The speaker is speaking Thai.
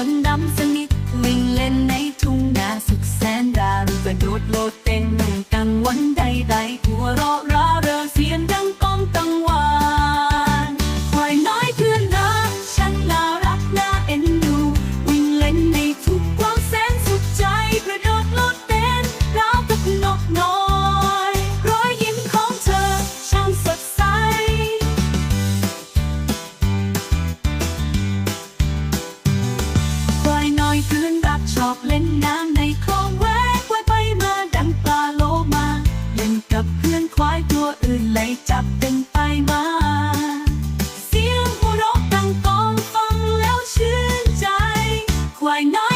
คนดำสนิทวิ่งเล่นในทุ่งนาสุดแสนดารุกระโดดโลด กับเพื่อนควายตัวอื่นไหลจับเป็นไปมา เสียงหัวเราะดังกองฟังแล้วชื่นใจ ควายน้อย